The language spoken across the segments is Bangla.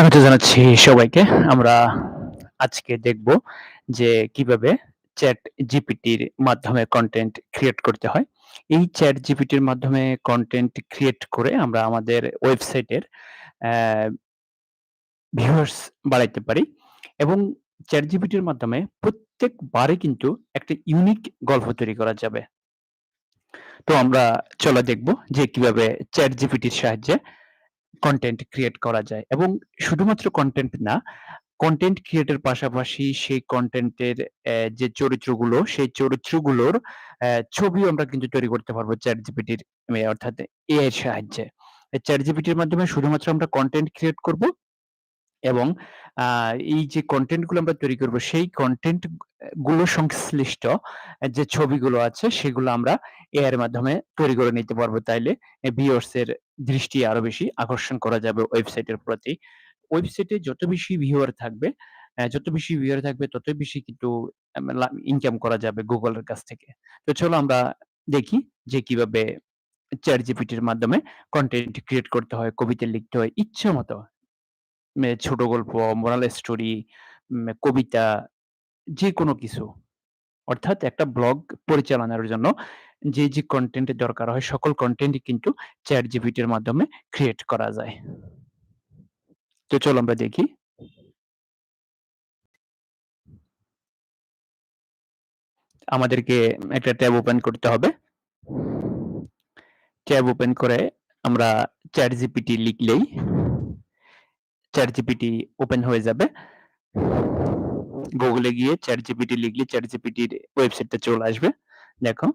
স্বাগত জানাচ্ছি সবাইকে। আমরা আজকে দেখব যে কীভাবে চ্যাট জিপিটির মাধ্যমে কন্টেন্ট ক্রিয়েট করতে হয়। এই চ্যাট জিপিটির মাধ্যমে কন্টেন্ট ক্রিয়েট করে আমরা আমাদের ওয়েবসাইটের ভিউয়ার্স বাড়াইতে পারি এবং চ্যাট জিপিটির মাধ্যমে প্রত্যেকবারে কিন্তু একটা ইউনিক গল্প তৈরি করা যাবে। তো আমরা চলো দেখব যে কীভাবে চ্যাট জিপিটির সাহায্যে কনটেন্ট ক্রিয়েট করা যায় এবং শুধুমাত্র কন্টেন্ট না, কন্টেন্ট ক্রিয়েটের পাশাপাশি সেই কন্টেন্টের যে চরিত্রগুলো, সেই চরিত্রগুলোর ছবিও আমরা কিন্তু তৈরি করতে পারব চ্যাট জিপিটির অর্থাৎ AI এর সাহায্যে। চ্যাট জিপিটির মাধ্যমে শুধুমাত্র আমরা কন্টেন্ট ক্রিয়েট করব এবং এই যে কনটেন্টগুলো আমরা তৈরি করব সেই কন্টেন্টগুলো সংশ্লিষ্ট যে ছবিগুলো আছে সেগুলো আমরা এর মাধ্যমে তৈরি করে নিতে পারব তাইলে ভিউয়ার্স এর দৃষ্টি আরও বেশি আকর্ষণ করা যাবে ওয়েবসাইটের প্রতি। ওয়েবসাইটে যত বেশি ভিউয়ার থাকবে, যত বেশি ভিউয়ার থাকবে ততই বেশি কিন্তু ইনকাম করা যাবে গুগলের কাছ থেকে। তো চলো আমরা দেখি যে কীভাবে ChatGPT-র মাধ্যমে কন্টেন্ট ক্রিয়েট করতে হয়, কবিতা লিখতে হয় ইচ্ছামত। মে ছোট গল্প, মোরাল স্টোরি, কবিতা যেকোনো কিছু। অর্থাৎ একটা ব্লগ পরিচালনার জন্য যে, যে কনটেন্ট এর দরকার হয় সকল কনটেন্টই কিন্তু ChatGPT-র মাধ্যমে ক্রিয়েট করা যায়। তো চলো আমরা দেখি। আমাদেরকে একটা ট্যাব ওপেন করতে হবে। ট্যাব ওপেন করে আমরা চ্যাট জিপিটি লিখলেই ChatGPT ওপেন হয়ে যাবে। গুগলে গিয়ে ChatGPT লিখলে ChatGPT-র ওয়েবসাইটটা চলে আসবে। দেখো।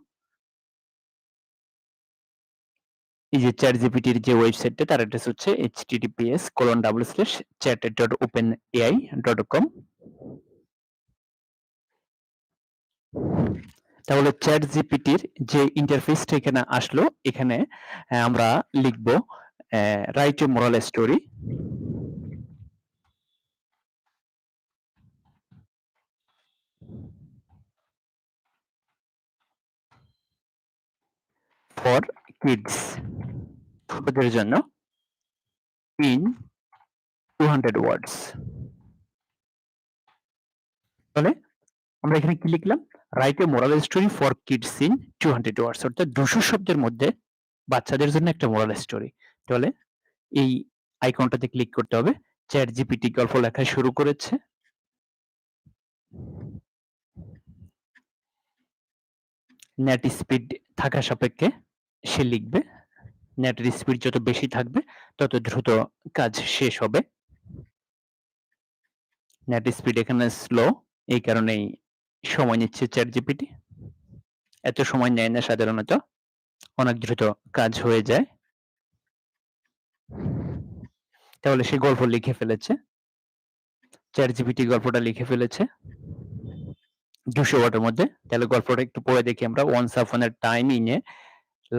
এই যে ChatGPT-র যে ওয়েবসাইটটা তার অ্যাড্রেস হচ্ছে https://chat.openai.com তাহলে ChatGPT-র যে ইন্টারফেসটা এখানে আসলো, এখানে আমরা লিখব write moral story. For kids ছোটদের জন্য ইন 200 ওয়ার্ডস। তাহলে আমরা এখানে কি লিখলাম? Write a moral story for kids in 200 words অর্থাৎ 200 শব্দের মধ্যে বাচ্চাদের জন্য একটা মোরাল স্টোরি। তাহলে এই আইকনটাতে ক্লিক করতে হবে। ChatGPT গল্প লেখা শুরু করেছে। নেট স্পিড থাকা সাপেক্ষে সে লিখবে। নেটের স্পিড যত বেশি থাকবে, তত দ্রুত কাজ শেষ হবে। নেট স্পিড এখানে স্লো এই কারণেই সময় নিচ্ছে ChatGPT। এত সময় নেয় না সাধারণত। অনেক দ্রুত কাজ হয়ে যায়। তাহলে সে গল্প লিখে ফেলেছে। চ্যাট জিপিটি গল্পটা লিখে ফেলেছে। দুশো ওয়ার্ডের মধ্যে। তাহলে গল্পটা একটু পড়ে দেখি আমরা। Upon a time in a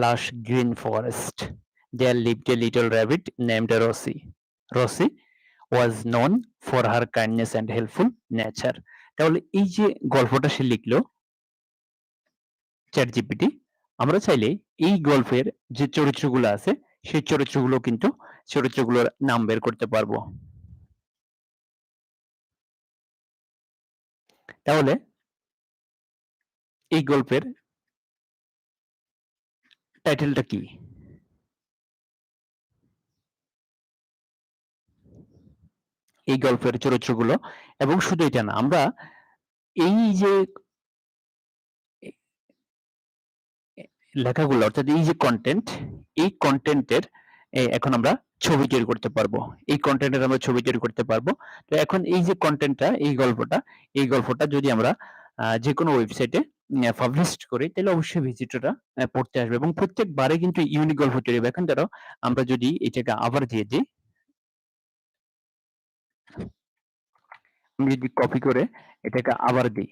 lush green forest there lived a little rabbit named Rosie. Rosie was known for her kindness and helpful nature. তাহলে এই যে গল্পটা সে লিখলো ChatGPT আমরা চাইলে এই গল্পের যে চরিত্রগুলো আছে সেই চরিত্রগুলো কিন্তু চরিত্রগুলোর নাম বের করতে পারব। তাহলে এই গল্পের টাইটেলটা কি? এই গল্পের চরিত্রগুলো এবং শুধু এটা না আমরা এই যে লেখাগুলো অর্থাৎ এই যে কন্টেন্ট এই কন্টেন্টের এখন আমরা ছবি তৈরি করতে পারব। এই কন্টেন্টের আমরা ছবি তৈরি করতে পারব। তো এখন এই যে কন্টেন্টটা এই গল্পটা, এই গল্পটা যদি আমরা আ যেকোনো ওয়েবসাইটে পাবলিশ করি তাহলে অবশ্যই ভিজিটররা পড়তে আসবে এবং প্রত্যেকবারে কিন্তু ইউনিক গল্প তৈরি হবে। এখন ধরো আমরা যদি এটাকে আবার দিয়ে দিই আমি যদি কপি করে এটাকে আবার দিই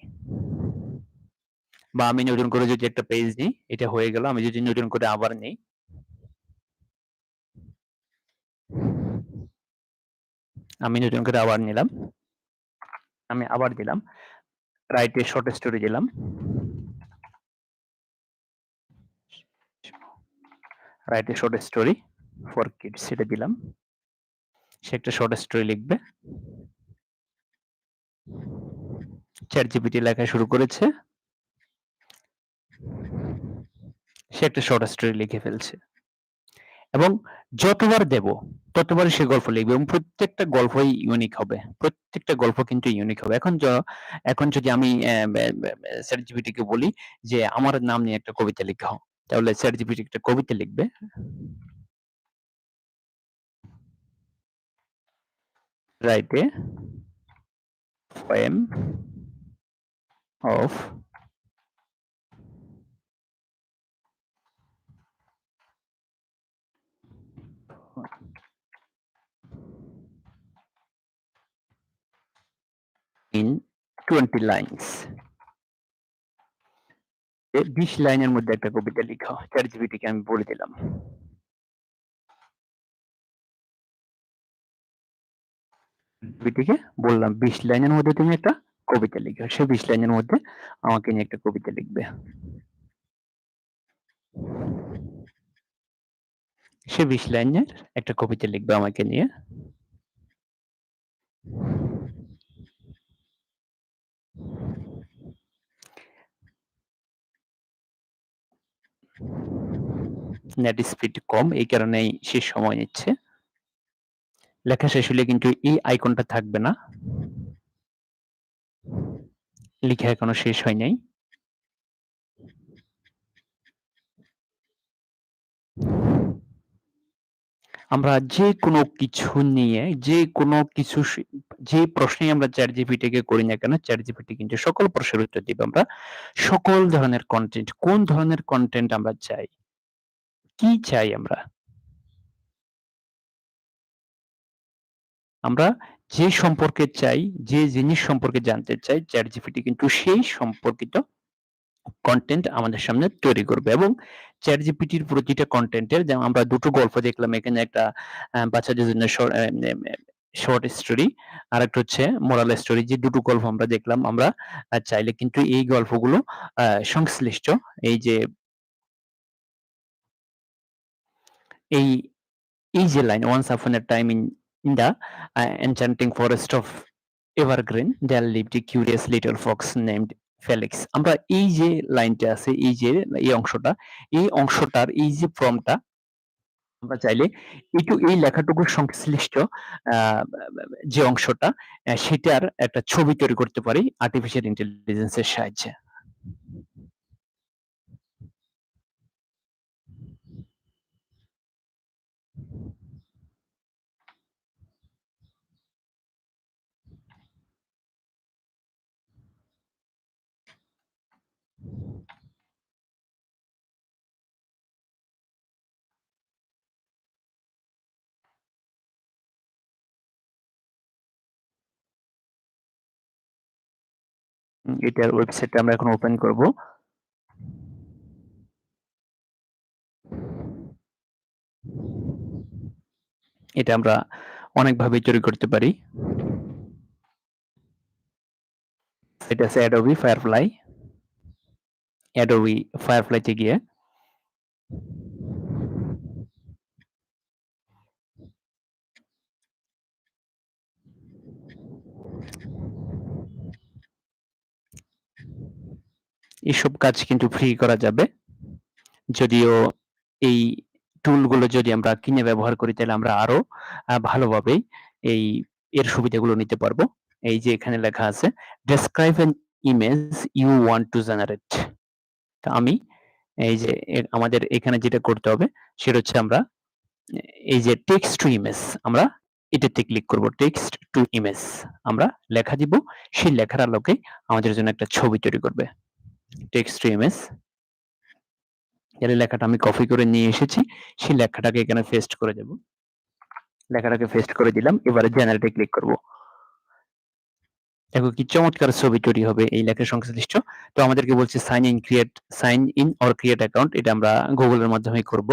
বা আমি নতুন করে যদি একটা পেজ নিই, এটা হয়ে গেল। আমি যদি নতুন করে আবার নেই আমি নতুন করে আবার নিলাম। আমি আবার দিলাম। রাইটে শর্ট স্টোরি দিলাম। Write a short story for kids এটা দিলাম। সে একটা শর্ট স্টোরি লিখবে। চ্যাট জিপিটি লেখা শুরু করেছে। সে একটা শর্ট স্টোরি লিখে ফেলছে। এবং যতবার দেব, ততবারই সে গল্প লিখবে এবং প্রত্যেকটা গল্পই ইউনিক হবে। প্রত্যেকটা গল্প কিন্তু ইউনিক হবে। এখন এখন যদি আমি অ্যা ব্যা ব্যা কে বলি যে, আমার নাম নিয়ে একটা কবিতা লিখো। তাহলে ChatGPT একটা কবিতা লিখবে। Write a poem of in 20 lines. 20 লাইনের মধ্যে একটা কবিতা লিখো। ChatGPT কে আমি বলে দিলাম। বললাম 20 লাইনের মধ্যে তুমি একটা কবিতা লিখো। সে 20 লাইনের মধ্যে আমাকে নিয়ে একটা কবিতা লিখবে। সে 20 লাইনের একটা কবিতা লিখবে আমাকে নিয়ে। নেট স্পিড কম, এই কারণেই সে সময় নিচ্ছে। লেখা শেষ হলে কিন্তু এই আইকনটা থাকবে না। লিখা এখনও শেষ হয় নাই। আমরা যে কোনো কিছু নিয়ে যে কোনো কিছু যে প্রশ্নেই আমরা ChatGPT কে করি না কেন, ChatGPT কিন্তু সকল প্রশ্নের উত্তর দিবে। আমরা সকল ধরনের কন্টেন্ট কোন ধরনের কন্টেন্ট আমরা চাই? কি চাই আমরা? আমরা যে সম্পর্কে চাই, যে জিনিস সম্পর্কে জানতে চাই ChatGPT কিন্তু সেই সম্পর্কিত কনটেন্ট আমাদের সামনে তৈরি করবে এবং ChatGPT র প্রতিটা কন্টেন্টের যেমন আমরা দুটো গল্প দেখলাম এখানে একটা বাচ্চাদের জন্য শর্ট স্টোরি আর একটা হচ্ছে মোরাল স্টোরি যে দুটো গল্প আমরা দেখলাম আমরা চাইলে কিন্তু এই গল্পগুলো সংশ্লিষ্ট এই যে এই এই যে line once upon a time in the uh enchanting forest of evergreen there lived a curious little fox named Felix. আমরা এই যে লাইনটা আছে এই যে এই অংশটা, এই অংশটার এই যে ফর্মটা আমরা চাইলে একটু এই লেখাটুকুর সংশ্লিষ্ট যে অংশটা সেটার একটা ছবি তৈরি করতে পারি আর্টিফিশিয়াল ইন্টেলিজেন্সের সাহায্যে। এটার ওয়েবসাইটটা আমরা এখন ওপেন করব। এটা আমরা অনেকভাবেই তৈরি করতে পারি। এটা আছে Adobe Firefly। Adobe Firefly তে গিয়ে এসব কাজ কিন্তু ফ্রি করা যাবে। যদিও এই টুলগুলো যদি আমরা কিনে ব্যবহার করি, তাহলে আমরা আরও ভালোভাবে এই, এর সুবিধাগুলো নিতে পারব। এই যে এখানে লেখা আছে, describe an image you want to generate তো আমি এই যে আমাদের এখানে যেটা করতে হবে, সেটা হচ্ছে আমরা এই যে টেক্সট টু ইমেজ আমরা এটাতে ক্লিক করব টেক্সট টু ইমেজ আমরা লেখা দিব, সেই লেখার আলোকে আমাদের জন্য একটা ছবি তৈরি করবে। To image এর লেখাটা আমি কপি করে নিয়ে এসেছি, সেই লেখাটাকে এখানে পেস্ট করে দেব। লেখাটাকে পেস্ট করে দিলাম, এবারে জেনারেটে ক্লিক করব। দেখো কি চমৎকার ছবি তৈরি হবে এই লেখার সংশ্লিষ্ট তো আমাদেরকে বলছে sign in create sign in or create account এটা আমরা গুগলের মাধ্যমে করব।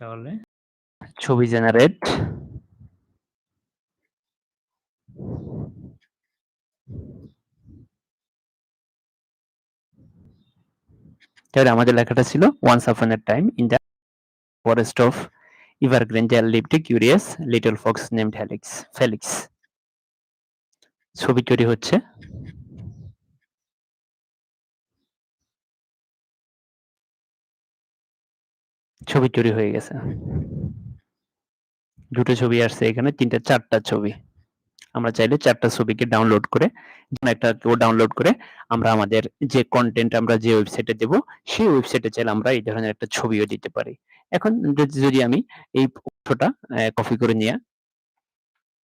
তাহলে? ছবি জেনারেট তাহলে আমাদের লেখাটা ছিল once upon a time in the forest of there lived a curious little fox named Felix Felix. ছবি তৈরি হচ্ছে। ছবি তৈরি হয়ে গেছে। দুটো ছবি আসছে এখানে, তিনটা, চারটা ছবি। আমরা চাইলে চারটা ছবিকে ডাউনলোড করে একটা ডাউনলোড করে আমরা আমাদের যে কন্টেন্ট আমরা যে ওয়েবসাইটে দেব, সেই ওয়েবসাইটে চাইলে আমরা এই ধরনের একটা ছবিও দিতে পারি। এখন যদি আমি এই অংশটা কপি করে নিয়ে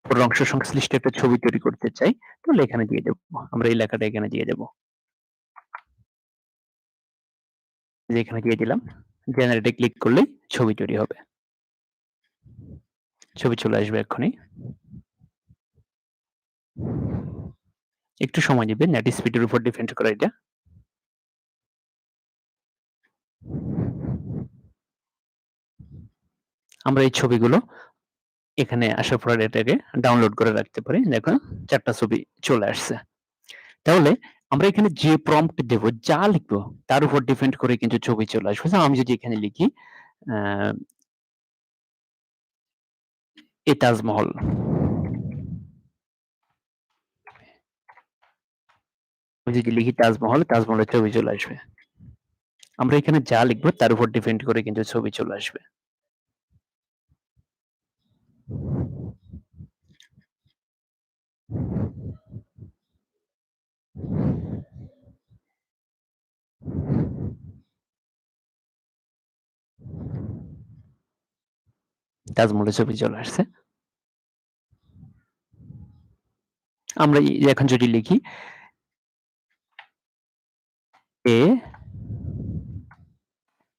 পুরো অংশ সংশ্লিষ্ট একটা ছবি তৈরি করতে চাই, তাহলে এখানে দিয়ে দেব। আমরা এই লেখাটা এখানে দিয়ে দেব। এখানে দিয়ে দিলাম। জেনারেটে ক্লিক করলেই ছবি তৈরি হবে। ছবি চলে আসবে এক্ষুনি। একটু সময় নেবে নেট স্পিডের উপর ডিপেন্ড করে এটা। আমরা এই ছবিগুলো এখানে আসার পর এটাকে ডাউনলোড করে রাখতে পারি। দেখো চারটা ছবি চলে আসছে। তাহলে আমরা এখানে যে প্রম্পট দেব, যা লিখব, তার উপর ডিপেন্ড করে কিন্তু ছবি চলে আসবে। আমি যদি এখানে লিখি এ তাজমহল। যদি লিখি তাজমহল, তাজমহলের ছবি চলে আসবে। আমরা এখানে যা লিখব তার উপর ডিপেন্ড করে কিন্তু ছবি চলে আসবে। তাজমহলের ছবি চলে আসছে। আমরা এখন যদি লিখি a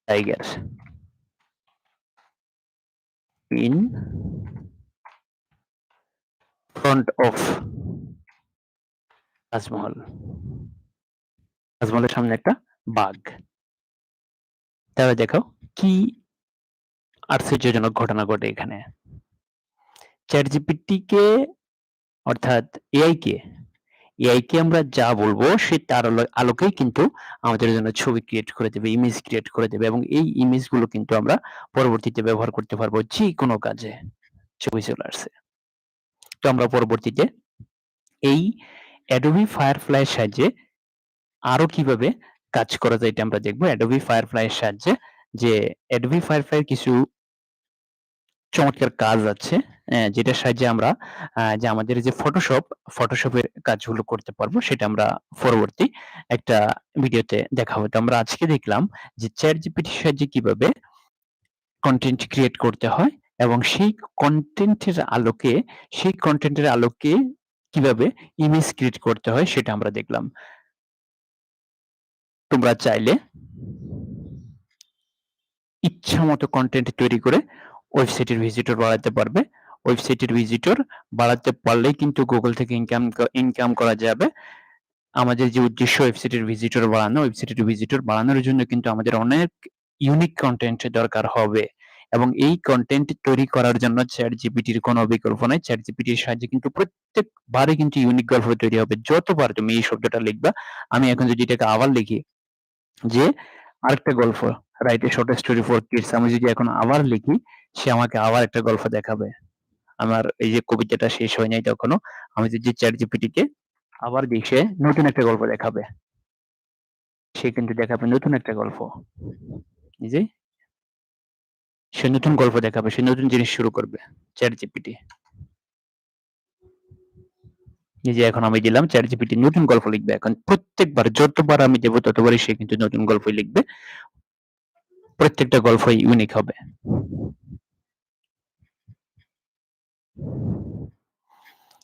tiger in front of Taj Mahal তাজমহলের সামনে একটা বাঘ। তাহলে দেখো কি আশ্চর্যজনক ঘটনা ঘটে এখানে। চ্যাট জিপিটিকে অর্থাৎ এআই কে এআই কে আমরা যা বলব সে তার আলোকেই কিন্তু আমাদের জন্য ছবি ক্রিয়েট করে দেবে ইমেজ ক্রিয়েট করে দেবে এবং এই ইমেজগুলো কিন্তু আমরা পরবর্তীতে ব্যবহার করতে পারব যে কোনো কাজে ছবি চলে আসছে তো আমরা পরবর্তীতে এই অ্যাডোবি ফায়ারফ্লাই সাহায্যে আরও কীভাবে কাজ করা যায় এটা আমরা দেখব। অ্যাডোবি ফায়ারফ্লাই এর সাহায্যে যে অ্যাডোবি ফায়ারফ্লাই কিছু চমৎকার কাজ আছে। যেটার সাহায্যে আমরা যে আমাদের যে ফটোশপ ফটোশপের কাজগুলো করতে পারব, সেটা আমরা পরবর্তী একটা ভিডিওতে দেখাবো। তো আমরা আজকে দেখলাম যে চ্যাট জিপিটির সাহায্যে কীভাবে কন্টেন্ট ক্রিয়েট করতে হয় এবং সেই কন্টেন্টের আলোকে, সেই কন্টেন্টের আলোকে কীভাবে ইমেজ ক্রিয়েট করতে হয়, সেটা আমরা দেখলাম। তোমরা চাইলে ইচ্ছা মতো কন্টেন্ট তৈরি করে ওয়েবসাইটের ভিজিটর বাড়াতে পারবে। ওয়েবসাইটের ভিজিটর বাড়াতে পারলেই কিন্তু গুগল থেকে ইনকাম ইনকাম করা যাবে। আমাদের যে উদ্দেশ্য ওয়েবসাইটের ভিজিটর বাড়ানো ওয়েবসাইটের ভিজিটর বাড়ানোর জন্য কিন্তু আমাদের অনেক ইউনিক কন্টেন্ট দরকার হবে। এবং এই কন্টেন্ট তৈরি করার জন্য চ্যাট জিপিটির কোনো বিকল্প নাই। চ্যাট জিপিটির সাহায্যে কিন্তু প্রত্যেকবারে কিন্তু ইউনিক গল্প তৈরি হবে। যতবার তুমি এই শব্দটা লিখবা, আমি এখন যদি এটাকে আবার লিখি, যে আরেকটা গল্প write a short story for kids আমি যদি এখন আবার লিখি, সে আমাকে আবার একটা গল্প দেখাবে। আমার এই যে কবিতাটা শেষ হয় নাই তখনও, আমি যদি চ্যাট জিপিটিকে আবার দেখে নতুন একটা গল্প দেখাবে। সে কিন্তু দেখাবে নতুন একটা গল্প। যে সে নতুন গল্প দেখাবে, সে নতুন জিনিস শুরু করবে চ্যাট জিপিটি যে এখন আমি দিলাম চ্যাট জিপিটি নতুন গল্প লিখবে এখন। প্রত্যেকবার, যতবার আমি দেবো, ততবারই সে কিন্তু নতুন গল্প লিখবে। প্রত্যেকটা গল্পই ইউনিক হবে।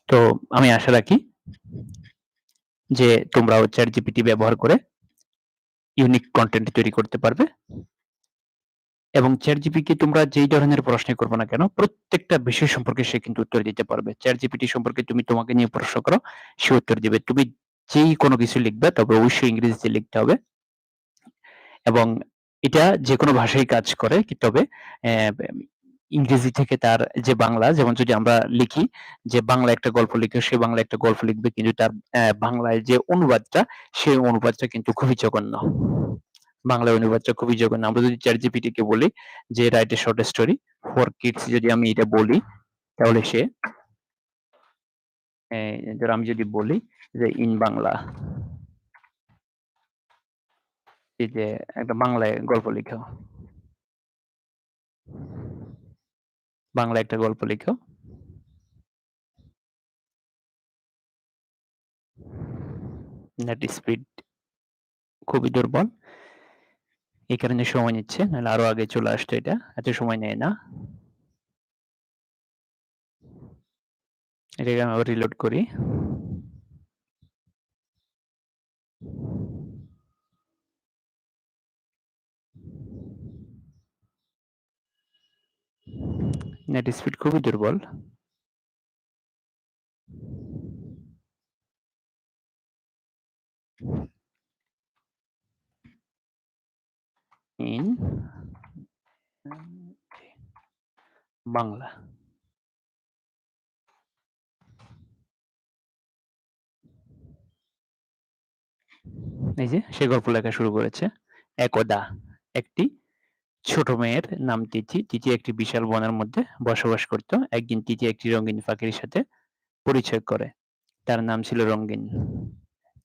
তো আমি আশা রাখি যে তোমরাও চ্যাট জিপিটি ব্যবহার করে ইউনিক কন্টেন্ট তৈরি করতে পারবে। এবং চ্যাট জিপিকে তোমরা যেই ধরনের প্রশ্ন করবে না কেন, প্রত্যেকটা বিষয় সম্পর্কে সে কিন্তু উত্তর দিতে পারবে। চ্যাট জিপিটি সম্পর্কে তুমি তোমাকে নিয়ে প্রশ্ন করো, সে উত্তর দিবে। তুমি যেই কোনো কিছু লিখবে, তবে অবশ্যই ইংরেজিতে লিখতে হবে। এবং এটা যে কোনো ভাষায় কাজ করে, তবে ইংরেজি থেকে তার যে বাংলা, যেমন যদি আমরা লিখি যে বাংলা একটা গল্প লিখে সে বাংলা একটা গল্প লিখবে, কিন্তু তার বাংলায় যে অনুবাদটা, সেই অনুবাদটা কিন্তু খুবই জঘন্য। বাংলা অনুবাদটা খুবই জঘন্য। আমরা যদি চ্যাট জিপিটি কে বলি যে write a short story for kids যদি আমি এটা বলি, তাহলে সে আমি যদি বলি যে ইন বাংলা এই যে একটা বাংলায় গল্প লিখো। বাংলা একটা গল্প লিখো। নেট স্পিড খুবই দুর্বল। এই কারণে সময় নিচ্ছে, নাহলে আরও আগে চলে আসতো এটা। এত সময় নেয় না। এটাকে আমি আবার রিলোড করি। নেট স্পিড খুবই দুর্বল। ইন বাংলা। এই যে, সে গল্প লেখা শুরু করেছে। একদা, একটি ছোট মেয়ের নাম তিথি। তিথি একটি বিশাল বনের মধ্যে বসবাস করত। একদিন তিথি একটি রঙিন পাখির সাথে পরিচয় করে। তার নাম ছিল রঙিন।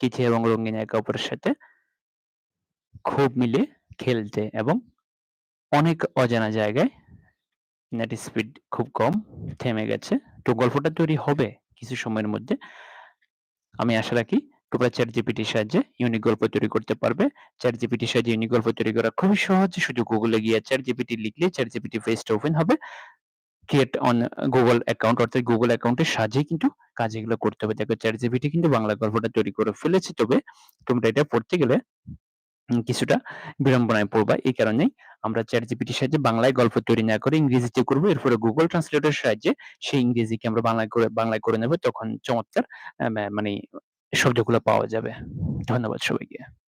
তিথি এবং রঙিন একে অপরের সাথে খুব মিলে খেলতে এবং অনেক অজানা জায়গায় নেট স্পিড খুব কম থেমে গেছে। তো গল্পটা তৈরি হবে কিছু সময়ের মধ্যে। আমি আশা রাখি তোমরা চ্যাট জিপিটির সাহায্যে ইউনিক গল্প তৈরি করতে পারবে। চ্যাট জিপিটির সাহায্যে ইউনিক গল্প তৈরি করা খুবই সহজ শুধু গুগলে গিয়ে চ্যাট জিপিটি লিখলে চ্যাট জিপিটি পেজটা ওপেন হবে। ক্রিয়েট অন গুগল অ্যাকাউন্ট অর্থাৎ গুগল অ্যাকাউন্টের সাহায্যে কিন্তু কাজ এগুলো করতে হবে। দেখো চ্যাট জিপিটি কিন্তু বাংলা গল্পটা তৈরি করে ফেলেছে, তবে তোমরা এটা পড়তে গেলে কিছুটা বিড়ম্বনায় পড়বা। এই কারণেই আমরা চ্যাট জিপিটির সাহায্যে বাংলায় গল্প তৈরি না করে ইংরেজিতে করব। এরপরে গুগল ট্রান্সলেটরের সাহায্যে সেই ইংরেজিকে আমরা বাংলায় করে বাংলায় করে নেব। তখন চমৎকার মানে শব্দগুলো পাওয়া যাবে। ধন্যবাদ সবাইকে।